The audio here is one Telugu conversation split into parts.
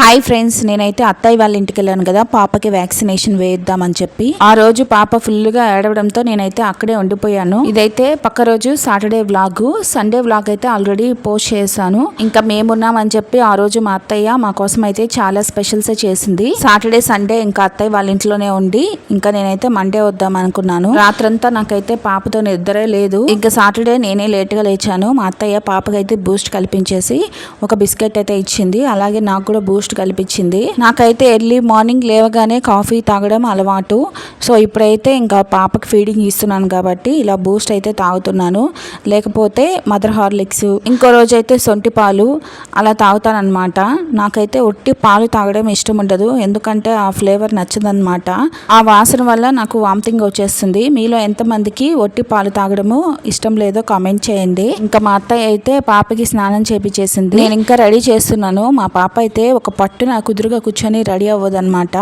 హాయ్ ఫ్రెండ్స్ నేనైతే అత్తయ్య వాళ్ళ ఇంటికి వెళ్ళాను కదా పాపకి వ్యాక్సినేషన్ వేయిద్దామని చెప్పి. ఆ రోజు పాప ఫుల్గా ఏడవడంతో నేనైతే అక్కడే ఉండిపోయాను. ఇదైతే పక్క రోజు సాటర్డే వ్లాగ్. సండే వ్లాగ్ అయితే ఆల్రెడీ పోస్ట్ చేశాను. ఇంకా మేమున్నామని చెప్పి ఆ రోజు మా అత్తయ్య మా కోసం అయితే చాలా స్పెషల్స్ చేసింది. సాటర్డే సండే ఇంకా అత్తయ్య వాళ్ళ ఇంట్లోనే ఉండి ఇంకా నేనైతే మండే వద్దాం అనుకున్నాను. రాత్రంతా నాకైతే పాపతో నిద్రే లేదు. ఇంకా సాటర్డే నేనే లేట్గా లేచాను. మా అత్తయ్య పాపకైతే బూస్ట్ కల్పించేసి ఒక బిస్కెట్ అయితే ఇచ్చింది. అలాగే నాకు కూడా బూస్ట్ కల్పించింది. నాకైతే ఎర్లీ మార్నింగ్ లేవగానే కాఫీ తాగడం అలవాటు. సో ఇప్పుడైతే ఇంకా పాపకి ఫీడింగ్ ఇస్తున్నాను కాబట్టి ఇలా బూస్ట్ అయితే తాగుతున్నాను. లేకపోతే మదర్ హార్లిక్స్ ఇంకో రోజు అయితే సొంటి పాలు అలా తాగుతానమాట నాకైతే ఒట్టి పాలు తాగడం ఇష్టం ఉండదు. ఎందుకంటే ఆ ఫ్లేవర్ నచ్చదనమాట ఆ వాసన వల్ల నాకు వామిటింగ్ వచ్చేస్తుంది. మీలో ఎంతమందికి ఒట్టి పాలు తాగడము ఇష్టం లేదో కామెంట్ చేయండి. ఇంకా మా అత్తయ్య అయితే పాపకి స్నానం చేపించేసింది నేను ఇంకా రెడీ చేస్తున్నాను. మా పాప అయితే ఒక పట్టున కుదురుగా కూర్చొని రెడీ అవ్వదనమాట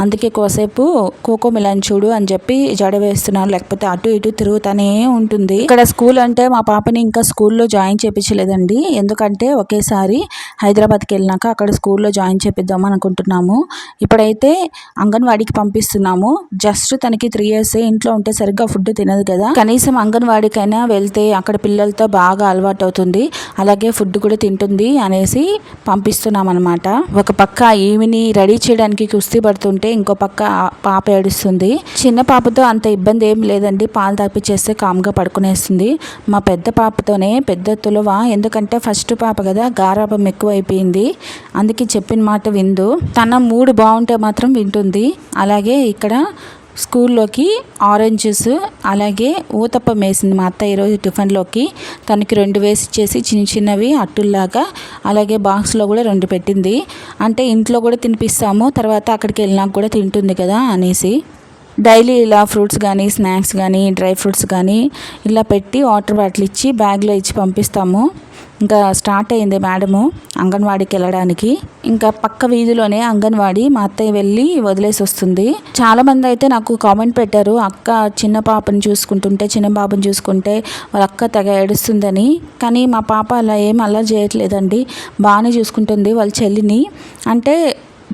అందుకే కోసేపు కోకో మిలన్ చూడు అని చెప్పి జడ వేస్తున్నాను లేకపోతే అటు ఇటు తిరుగుతూనే ఉంటుంది. ఇక్కడ స్కూల్ అంటే మా పాపని ఇంకా స్కూల్లో జాయిన్ చేయించలేదండి ఎందుకంటే ఒకేసారి హైదరాబాద్కి వెళ్ళినాక అక్కడ స్కూల్లో జాయిన్ చేపిద్దాం అనుకుంటున్నాము. ఇప్పుడైతే అంగన్వాడికి పంపిస్తున్నాము. జస్ట్ తనకి త్రీ ఇయర్స్ ఇంట్లో ఉంటే సరిగ్గా ఫుడ్ తినదు కదా. కనీసం అంగన్వాడికైనా వెళ్తే అక్కడ పిల్లలతో బాగా అలవాటు అవుతుంది అలాగే ఫుడ్ కూడా తింటుంది అనేసి పంపిస్తున్నాం అనమాట ఒక పక్క ఈమెని రెడీ చేయడానికి కుస్తీ పడుతుంటే ఇంకో పక్క పాప ఏడుస్తుంది. చిన్న పాపతో అంత ఇబ్బంది ఏం లేదండి. పాలు తాపిచ్చేస్తే కామ్గా పడుకునేస్తుంది. మా పెద్ద పాపతోనే పెద్ద తులవ. ఎందుకంటే ఫస్ట్ పాప కదా గారాభం ఎక్కువైపోయింది. అందుకే చెప్పిన మాట విందు. తన మూడు బాగుంటే మాత్రం వింటుంది. అలాగే ఇక్కడ స్కూల్లోకి ఆరెంజ్ జ్యూస్ అలాగే ఊతప్పం వేసింది మా అత్త ఈరోజు టిఫిన్లోకి. తనకి రెండు వేసి ఇచ్చేసి చిన్న చిన్నవి అట్టుల్లాగా అలాగే బాక్స్లో కూడా రెండు పెట్టింది. అంటే ఇంట్లో కూడా తినిపిస్తాము తర్వాత అక్కడికి వెళ్ళినాక కూడా తింటుంది కదా అనేసి. డైలీ ఇలా ఫ్రూట్స్ కానీ స్నాక్స్ కానీ డ్రై ఫ్రూట్స్ కానీ ఇలా పెట్టి వాటర్ బాటిల్ ఇచ్చి బ్యాగ్లో ఇచ్చి పంపిస్తాము. ఇంకా స్టార్ట్ అయింది మేడము అంగన్వాడీకి వెళ్ళడానికి. ఇంకా పక్క వీధిలోనే అంగన్వాడీ మా అత్తయ్య వెళ్ళి వదిలేసి వస్తుంది. చాలా మంది అయితే నాకు కామెంట్ పెట్టారు అక్క చిన్న పాపని చూసుకుంటుంటే చిన్న బాబుని చూసుకుంటే వాళ్ళ అక్క తెగ ఏడుస్తుందని. కానీ మా పాప అలా ఏం అలా చేయట్లేదండి. బాగానే చూసుకుంటుంది వాళ్ళ చెల్లిని. అంటే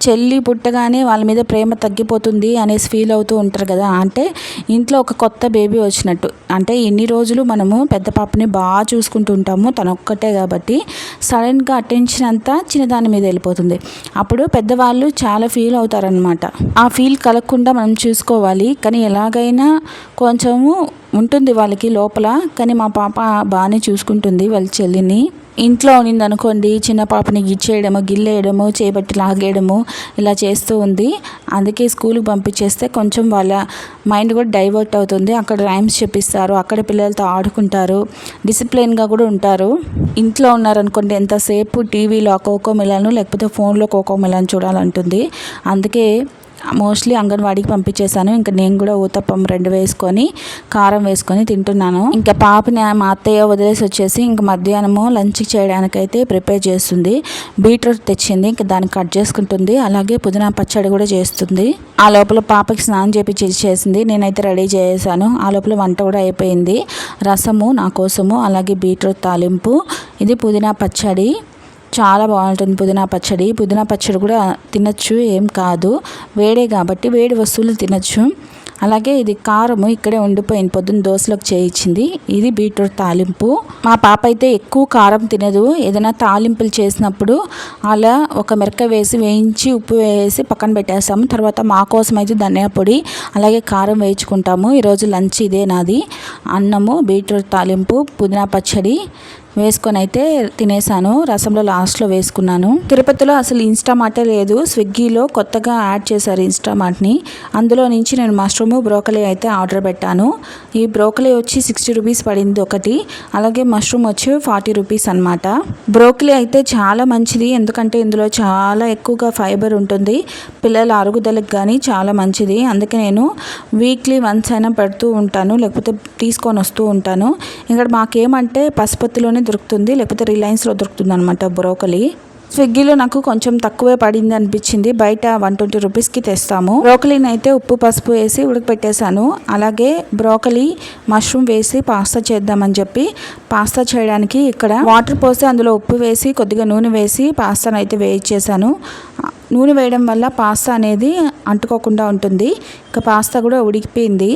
చెల్లి పుట్టగానే వాళ్ళ మీద ప్రేమ తగ్గిపోతుంది అనేసి ఫీల్ అవుతూ ఉంటారు కదా. అంటే ఇంట్లో ఒక కొత్త బేబీ వచ్చినట్టు. అంటే ఎన్ని రోజులు మనము పెద్ద పాపని బాగా చూసుకుంటూ ఉంటాము తనొక్కటే ఒక్కటే కాబట్టి సడన్గా అటెన్షన్ అంతా చిన్నదాని మీద వెళ్ళిపోతుంది. అప్పుడు పెద్దవాళ్ళు చాలా ఫీల్ అవుతారనమాట ఆ ఫీల్ కలగకుండా మనం చూసుకోవాలి. కానీ ఎలాగైనా కొంచెము ఉంటుంది వాళ్ళకి లోపల. కానీ మా పాప బాగానే చూసుకుంటుంది వాళ్ళ చెల్లిని. ఇంట్లో ఉన్నింది అనుకోండి చిన్న పాపని గిచ్చేయడము గిల్లేయడము చేపట్టి లాగేయడము ఇలా చేస్తూ ఉంది. అందుకే స్కూల్కి పంపించేస్తే కొంచెం వాళ్ళ మైండ్ కూడా డైవర్ట్ అవుతుంది. అక్కడ రైమ్స్ చెప్పిస్తారు అక్కడ పిల్లలతో ఆడుకుంటారు డిసిప్లిన్గా కూడా ఉంటారు. ఇంట్లో ఉన్నారనుకోండి ఎంతసేపు టీవీలో కోకో మిలను లేకపోతే ఫోన్లో కోకో మిలను చూడాలంటుంది. అందుకే మోస్ట్లీ అంగన్వాడీకి పంపించేశాను. ఇంకా నేను కూడా ఊతప్పం రెండు వేసుకొని కారం వేసుకొని తింటున్నాను. ఇంకా పాపని మా అత్తయ్య వదిలేసి వచ్చేసి ఇంకా మధ్యాహ్నము లంచ్ చేయడానికైతే ప్రిపేర్ చేస్తుంది. బీట్రూట్ తెచ్చింది ఇంకా దాన్ని కట్ చేసుకుంటుంది. అలాగే పుదీనా పచ్చడి కూడా చేస్తుంది. ఆ లోపల పాపకి స్నానం చేపించి చేసింది. నేనైతే రెడీ చేసాను. ఆ లోపల వంట కూడా అయిపోయింది. రసము నా కోసము అలాగే బీట్రూట్ తాలింపు. ఇది పుదీనా పచ్చడి. చాలా బాగుంటుంది పుదీనా పచ్చడి. పుదీనా పచ్చడి కూడా తినచ్చు ఏం కాదు. వేడే కాబట్టి వేడి వస్తువులు తినచ్చు. అలాగే ఇది కారము ఇక్కడే ఉండిపోయింది. పొద్దున్న దోశలోకి చేయించింది. ఇది బీట్రూట్ తాలింపు. మా పాప అయితే ఎక్కువ కారం తినదు. ఏదైనా తాలింపులు చేసినప్పుడు అలా ఒక మిరక వేసి వేయించి ఉప్పు వేసి పక్కన పెట్టేస్తాము. తర్వాత మా కోసం అయితే ధనియా పొడి అలాగే కారం వేయించుకుంటాము. ఈరోజు లంచ్ ఇదే నాది. అన్నము బీట్రూట్ తాలింపు పుదీనా పచ్చడి. వేసుకొని అయితే తినేసాను. రసంలో లాస్ట్లో వేసుకున్నాను. తిరుపతిలో అసలు ఇన్స్టామార్టే లేదు. స్విగ్గీలో కొత్తగా యాడ్ చేశారు ఇన్స్టామార్ట్ని అందులో నుంచి నేను మష్రూమ్ బ్రోకలీ అయితే ఆర్డర్ పెట్టాను. ఈ బ్రోకలీ వచ్చి సిక్స్టీ రూపీస్ పడింది ఒకటి. అలాగే మష్రూమ్ వచ్చి ఫార్టీ రూపీస్ అనమాట బ్రోకలీ అయితే చాలా మంచిది. ఎందుకంటే ఇందులో చాలా ఎక్కువగా ఫైబర్ ఉంటుంది. పిల్లల అరుగుదలకు కానీ చాలా మంచిది. అందుకే నేను వీక్లీ వన్స్ అయినా పెడుతూ ఉంటాను. లేకపోతే తీసుకొని వస్తూ ఉంటాను. ఇక్కడ మాకేమంటే పసుపత్తిలోనే దొరుకుతుంది లేకపోతే రిలయన్స్లో దొరుకుతుంది అనమాట బ్రోకలీ. స్విగ్గీలో నాకు కొంచెం తక్కువే పడింది అనిపించింది. బయట వన్ ట్వంటీ రూపీస్కి తెస్తాము. బ్రోకలీని అయితే ఉప్పు పసుపు వేసి ఉడకపెట్టేశాను. అలాగే బ్రోకలీ మష్రూమ్ వేసి పాస్తా చేద్దామని చెప్పి పాస్తా చేయడానికి ఇక్కడ వాటర్ పోసి అందులో ఉప్పు వేసి కొద్దిగా నూనె వేసి పాస్తాను అయితే వేయించేసాను నూనె వేయడం వల్ల పాస్తా అనేది అంటుకోకుండా ఉంటుంది. ఇక పాస్తా కూడా ఉడికిపోయింది.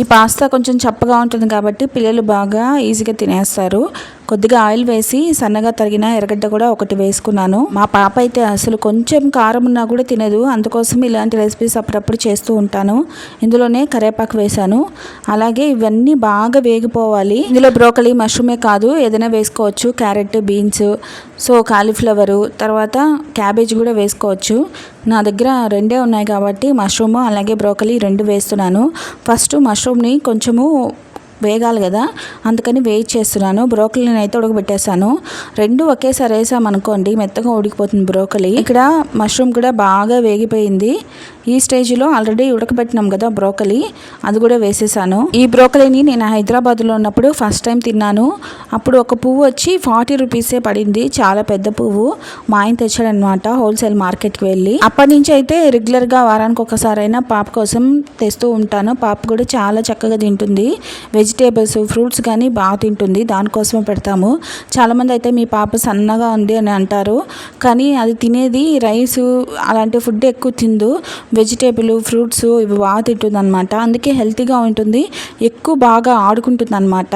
ఈ పాస్తా కొంచెం చప్పగా ఉంటుంది కాబట్టి పిల్లలు బాగా ఈజీగా తినేస్తారు. కొద్దిగా ఆయిల్ వేసి సన్నగా తరిగిన ఎర్రగడ్డ కూడా ఒకటి వేసుకున్నాను. మా పాప అయితే అసలు కొంచెం కారం ఉన్నా కూడా తినదు. అందుకోసం ఇలాంటి రెసిపీస్ అప్పుడప్పుడు చేస్తూ ఉంటాను. ఇందులోనే కరేపాకు వేశాను. అలాగే ఇవన్నీ బాగా వేగిపోవాలి. ఇందులో బ్రోకలీ మష్రూమే కాదు ఏదైనా వేసుకోవచ్చు. క్యారెట్ బీన్స్ సో కాలీఫ్లవరు తర్వాత క్యాబేజ్ కూడా వేసుకోవచ్చు. నా దగ్గర రెండే ఉన్నాయి కాబట్టి మష్రూమ్ అలాగే బ్రోకలీ రెండు వేస్తున్నాను. ఫస్ట్ మష్రూమ్ని కొంచెము వేగాలి కదా? అందుకని వేయి చేస్తున్నాను. బ్రోకలీని అయితే ఉడకబెట్టేసాను రెండు ఒకేసారి వేసామనుకోండి మెత్తగా ఉడికిపోతుంది బ్రోకలీ ఇక్కడ మష్రూమ్ కూడా బాగా వేగిపోయింది. ఈ స్టేజ్లో ఆల్రెడీ ఉడకబెట్టినాం కదా బ్రోకలీ అది కూడా వేసేసాను. ఈ బ్రోకలీని నేను హైదరాబాద్లో ఉన్నప్పుడు ఫస్ట్ టైం తిన్నాను. అప్పుడు ఒక పువ్వు వచ్చి ఫార్టీ రూపీసే పడింది. చాలా పెద్ద పువ్వు. మా ఆయన తెచ్చాడనమాట హోల్సేల్ మార్కెట్కి వెళ్ళి. అప్పటి నుంచి అయితే రెగ్యులర్గా వారానికి ఒకసారైనా పాప కోసం తెస్తూ ఉంటాను. పాప కూడా చాలా చక్కగా తింటుంది. వెజ్ వెజిటేబుల్స్ ఫ్రూట్స్ కానీ బాగా తింటుంది. దానికోసమే పెడతాము. చాలామంది అయితే మీ పాప సన్నగా ఉంది అని అంటారు. కానీ అది తినేది రైస్ అలాంటి ఫుడ్ ఎక్కువ తిందు. వెజిటేబుల్ ఫ్రూట్స్ ఇవి బాగా తింటుంది అనమాట అందుకే హెల్తీగా ఉంటుంది. ఎక్కువ బాగా ఆడుకుంటుంది అనమాట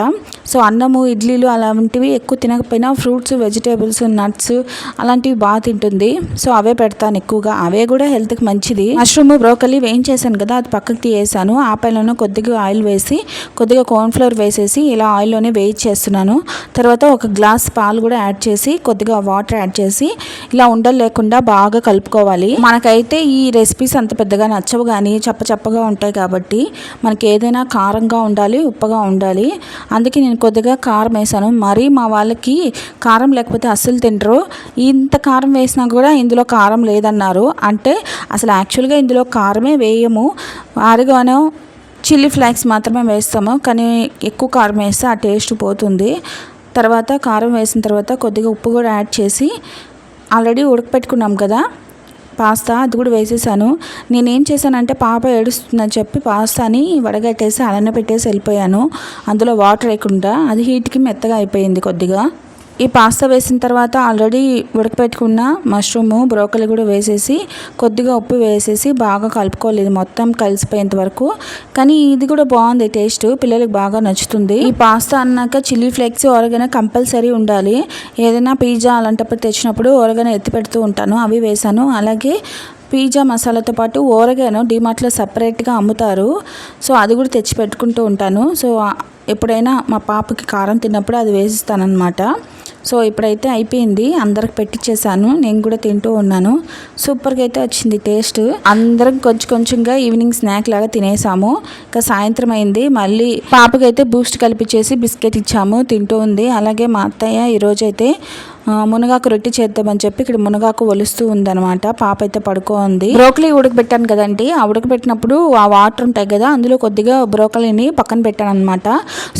సో అన్నము ఇడ్లీలు అలాంటివి ఎక్కువ తినకపోయినా ఫ్రూట్స్ వెజిటేబుల్స్ నట్స్ అలాంటివి బాగా తింటుంది. సో అవే పెడతాను ఎక్కువగా. అవే కూడా హెల్త్కి మంచిది. మష్రూమ్ బ్రోకలీ వేయించేసాను కదా అది పక్కకి తీయేసాను ఆ పైన కొద్దిగా ఆయిల్ వేసి కొద్దిగా కార్న్ఫ్లవర్ వేసేసి ఇలా ఆయిల్లోనే వేయించేస్తున్నాను. తర్వాత ఒక గ్లాస్ పాలు కూడా యాడ్ చేసి కొద్దిగా వాటర్ యాడ్ చేసి ఇలా ఉండలు లేకుండా బాగా కలుపుకోవాలి. మనకైతే ఈ రెసిపీస్ అంత పెద్దగా నచ్చవు కానీ చప్ప చప్పగా ఉంటాయి కాబట్టి మనకి ఏదైనా కారంగా ఉండాలి ఉప్పగా ఉండాలి. అందుకే నేను కొద్దిగా కారం వేసాను. మరీ మా వాళ్ళకి కారం లేకపోతే అస్సలు తింటారు ఇంత కారం వేసినా కూడా ఇందులో కారం లేదన్నారు. అంటే అసలు యాక్చువల్గా ఇందులో కారమే వేయము. ఆరుగానో చిల్లీ ఫ్లాక్స్ మాత్రమే వేస్తాము. కానీ ఎక్కువ కారం వేస్తే ఆ టేస్ట్ పోతుంది. తర్వాత కారం వేసిన తర్వాత కొద్దిగా ఉప్పు కూడా యాడ్ చేసి ఆల్రెడీ ఉడకపెట్టుకున్నాం కదా. పాస్తా అది కూడా వేసేసాను. నేనేం చేశానంటే పాప ఏడుస్తుందని చెప్పి పాస్తాని వడగట్టేసి అలానే పెట్టేసి వెళ్ళిపోయాను. అందులో వాటర్ వేయకుండా. అది హీట్కి మెత్తగా అయిపోయింది కొద్దిగా. ఈ పాస్తా వేసిన తర్వాత ఆల్రెడీ ఉడకపెట్టుకున్న మష్రూమ్ బ్రోకలీ కూడా వేసేసి కొద్దిగా ఉప్పు వేసేసి బాగా కలుపుకోలేదు మొత్తం కలిసిపోయేంత వరకు. కానీ ఇది కూడా బాగుంది టేస్ట్. పిల్లలకి బాగా నచ్చుతుంది. ఈ పాస్తా అన్నాక చిల్లీ ఫ్లేక్స్ ఓరగైనా కంపల్సరీ ఉండాలి. ఏదైనా పిజ్జా అలాంటప్పుడు తెచ్చినప్పుడు ఓరగైనా ఎత్తి పెడుతూ ఉంటాను. అవి వేసాను. అలాగే పిజ్జా మసాలాతో పాటు ఓరగాను డిమార్ట్లో సపరేట్గా అమ్ముతారు. సో అది కూడా తెచ్చి పెట్టుకుంటూ ఉంటాను. సో ఎప్పుడైనా మా పాపకి కారం తిన్నప్పుడు అది వేసిస్తానమాట సో ఇప్పుడైతే అయిపోయింది. అందరికి పెట్టించేసాను నేను కూడా తింటూ ఉన్నాను. సూపర్గా అయితే వచ్చింది టేస్ట్. అందరం కొంచెం కొంచెంగా ఈవినింగ్ స్నాక్ లాగా తినేసాము. ఇంకా సాయంత్రం అయింది. మళ్ళీ పాపకైతే బూస్ట్ కలిపించేసి బిస్కెట్ ఇచ్చాము. తింటూ ఉంది. అలాగే మా అత్తయ్య ఈరోజు అయితే మునగాకు రొట్టి చేద్దామని చెప్పి ఇక్కడ మునగాకు ఒలుస్తూ ఉందనమాట పాప అయితే పడుకో ఉంది బ్రోకలీ ఉడకబెట్టాను కదండి. ఆ ఉడకబెట్టినప్పుడు ఆ వాటర్ ఉంటాయి కదా అందులో కొద్దిగా బ్రోకలీని పక్కన పెట్టాను అనమాట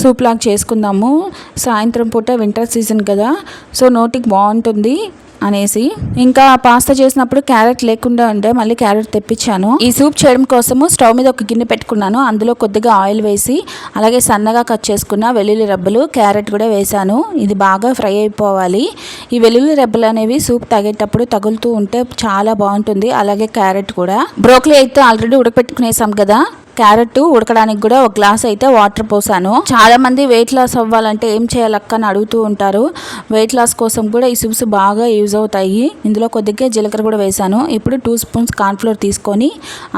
సూప్ లాగా చేసుకుందాము. సాయంత్రం పూట వింటర్ సీజన్ కదా. సో నోటికి బాగుంటుంది అనేసి. ఇంకా పాస్తా చేసినప్పుడు క్యారెట్ లేకుండా ఉండే మళ్ళీ క్యారెట్ తెప్పించాను. ఈ సూప్ చేయడం కోసము స్టవ్ మీద ఒక గిన్నె పెట్టుకున్నాను. అందులో కొద్దిగా ఆయిల్ వేసి అలాగే సన్నగా కట్ చేసుకున్న వెల్లుల్లి రెబ్బలు క్యారెట్ కూడా వేసాను ఇది బాగా ఫ్రై అయిపోవాలి. ఈ వెల్లుల్లి రెబ్బలు అనేవి సూప్ తాగేటప్పుడు తగులుతూ ఉంటే చాలా బాగుంటుంది. అలాగే క్యారెట్ కూడా. బ్రోకలీ అయితే ఆల్రెడీ ఉడకపెట్టుకునేసాం కదా. క్యారెట్ ఉడకడానికి కూడా ఒక గ్లాస్ అయితే వాటర్ పోసాను. చాలా మంది వెయిట్ లాస్ అవ్వాలంటే ఏం చేయాలక్క అని అడుగుతూ ఉంటారు. వెయిట్ లాస్ కోసం కూడా ఈ సూప్స్ బాగా యూజ్ అవుతాయి. ఇందులో కొద్దిగా జీలకర్ర కూడా వేసాను. ఇప్పుడు టూ స్పూన్స్ కార్న్ఫ్లోర్ తీసుకొని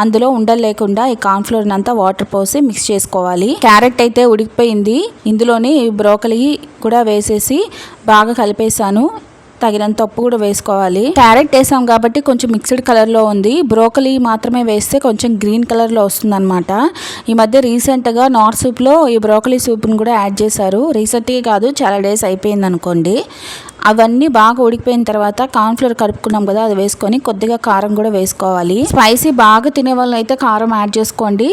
అందులో ఉండలు లేకుండా ఈ కార్న్ఫ్లోర్ అంతా వాటర్ పోసి మిక్స్ చేసుకోవాలి. క్యారెట్ అయితే ఉడికిపోయింది. ఇందులోని బ్రోకలీ కూడా వేసేసి బాగా కలిపేసాను. తగినంత ఉప్పు కూడా వేసుకోవాలి. క్యారెట్ వేసాం కాబట్టి కొంచెం మిక్స్డ్ కలర్లో ఉంది. బ్రోకలీ మాత్రమే వేస్తే కొంచెం గ్రీన్ కలర్లో వస్తుందన్నమాట. ఈ మధ్య రీసెంట్గా నార్త్ సూప్లో ఈ బ్రోకలీ సూప్ని కూడా యాడ్ చేశారు. రీసెంట్గా కాదు చాలా డేస్ అయిపోయింది అనుకోండి. అవన్నీ బాగా ఉడికిపోయిన తర్వాత కార్న్ఫ్లోర్ కలుపుకున్నాం కదా అది వేసుకొని కొద్దిగా కారం కూడా వేసుకోవాలి. స్పైసీ బాగా తినే వాళ్ళని అయితే కారం యాడ్ చేసుకోండి.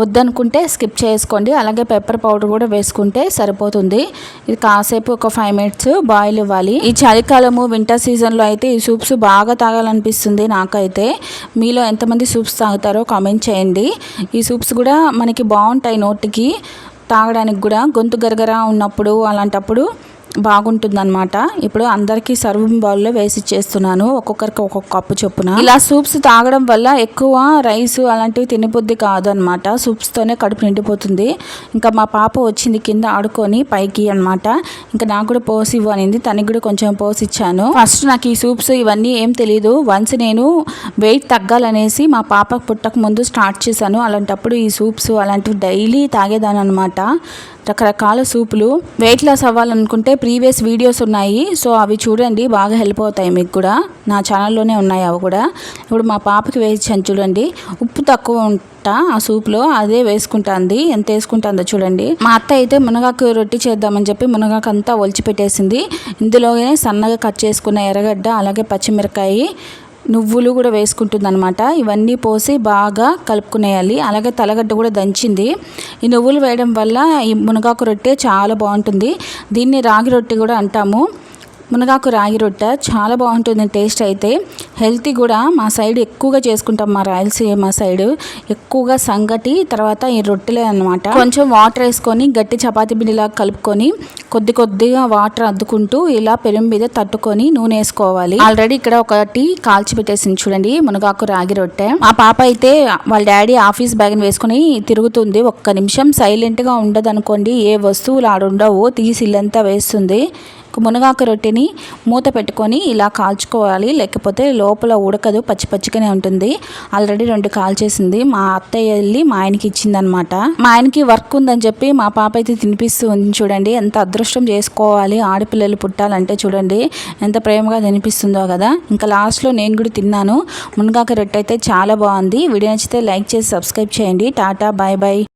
వద్దనుకుంటే స్కిప్ చేసుకోండి. అలాగే పెప్పర్ పౌడర్ కూడా వేసుకుంటే సరిపోతుంది. ఇది కాసేపు ఒక ఫైవ్ మినిట్స్ బాయిల్ ఇవ్వాలి. ఈ చలికాలం చలికాలము వింటర్ సీజన్లో అయితే ఈ సూప్స్ బాగా తాగాలనిపిస్తుంది నాకైతే. మీలో ఎంతమంది సూప్స్ తాగుతారో కామెంట్ చేయండి. ఈ సూప్స్ కూడా మనకి బాగుంటాయి నోటికి. తాగడానికి కూడా గొంతు గరగరా ఉన్నప్పుడు అలాంటప్పుడు బాగుంటుందన్నమాట. ఇప్పుడు అందరికీ సర్వింగ్ బౌల్లో వేసి ఇచ్చేస్తున్నాను ఒక్కొక్కరికి ఒక్కొక్క కప్పు చొప్పున. ఇలా సూప్స్ తాగడం వల్ల ఎక్కువ రైస్ అలాంటివి తినబుద్ధి కాదు అనమాట సూప్స్తోనే కడుపు నిండిపోతుంది. ఇంకా మా పాప వచ్చింది కింద ఆడుకొని పైకి అన్నమాట. ఇంకా నాకు కూడా పోసి ఇవ్వనింది. తనకి కూడా కొంచెం పోసి ఇచ్చాను. ఫస్ట్ నాకు ఈ సూప్స్ ఇవన్నీ ఏం తెలియదు వన్స్ నేను వెయిట్ తగ్గాలనేసి మా పాప పుట్టక ముందు స్టార్ట్ చేశాను. అలాంటప్పుడు ఈ సూప్స్ అలాంటివి డైలీ తాగేదాని అనమాట రకరకాల సూపులు. వెయిట్ లాస్ అవ్వాలనుకుంటే ప్రీవియస్ వీడియోస్ ఉన్నాయి. సో అవి చూడండి బాగా హెల్ప్ అవుతాయి మీకు కూడా. నా ఛానల్లోనే ఉన్నాయి అవి కూడా. ఇప్పుడు మా పాపకి వేసాను చూడండి. ఉప్పు తక్కువ ఉంటా ఆ సూప్లో అదే వేసుకుంటుంది. ఎంత వేసుకుంటుందో చూడండి. మా అత్త అయితే మునగాకు రొట్టి చేద్దామని చెప్పి మునగాకు అంతా ఒలిచి పెట్టేసింది ఇందులోనే సన్నగా కట్ చేసుకున్న ఎర్రగడ్డ అలాగే పచ్చిమిరకాయ నువ్వులు కూడా వేసుకుంటుంది అనమాట ఇవన్నీ పోసి బాగా కలుపుకునేయాలి. అలాగే తలగడ్డ కూడా దంచింది. ఈ నువ్వులు వేయడం వల్ల ఈ మునగాకు రొట్టె చాలా బాగుంటుంది. దీన్ని రాగి రొట్టె కూడా అంటాము. మునగాకు రాగి రొట్టె చాలా బాగుంటుంది టేస్ట్ అయితే. హెల్తీ కూడా మా సైడ్ ఎక్కువగా చేసుకుంటాం మా రాయలసీమ సైడ్. ఎక్కువగా సంగటి తర్వాత ఈ రొట్టెలే అనమాట కొంచెం వాటర్ వేసుకొని గట్టి చపాతీ పిండిలా కలుపుకొని కొద్ది కొద్దిగా వాటర్ అద్దుకుంటూ ఇలా పెరుగు మీద తట్టుకొని నూనె వేసుకోవాలి. ఆల్రెడీ ఇక్కడ ఒకటి కాల్చి పెట్టేసింది చూడండి మునగాకు రాగి రొట్టె. మా పాప అయితే వాళ్ళ డాడీ ఆఫీస్ బ్యాగ్ వేసుకుని తిరుగుతుంది. ఒక్క నిమిషం సైలెంట్గా ఉండదు అనుకోండి ఏ వస్తువులు ఆడుండవు తీసి ఇల్లంతా వేస్తుంది. మునగాకు రొట్టెని మూత పెట్టుకొని ఇలా కాల్చుకోవాలి. లేకపోతే లోపల ఉడకదు. పచ్చి పచ్చిగానే ఉంటుంది. ఆల్రెడీ రెండు కాల్చేసింది. మా అత్తయ్య వెళ్ళి మా ఆయనకి ఇచ్చిందనమాట మా ఆయనకి వర్క్ ఉందని చెప్పి మా పాప అయితే తినిపిస్తూ ఉంది చూడండి. ఎంత అదృష్టం చేసుకోవాలి. ఆడపిల్లలు పుట్టాలంటే చూడండి. ఎంత ప్రేమగా తినిపిస్తుందో కదా. ఇంకా లాస్ట్లో నేను కూడా తిన్నాను. మునగాకు రొట్టె అయితే చాలా బాగుంది. వీడియో నచ్చితే లైక్ చేసి సబ్స్క్రైబ్ చేయండి. టాటా బాయ్ బాయ్.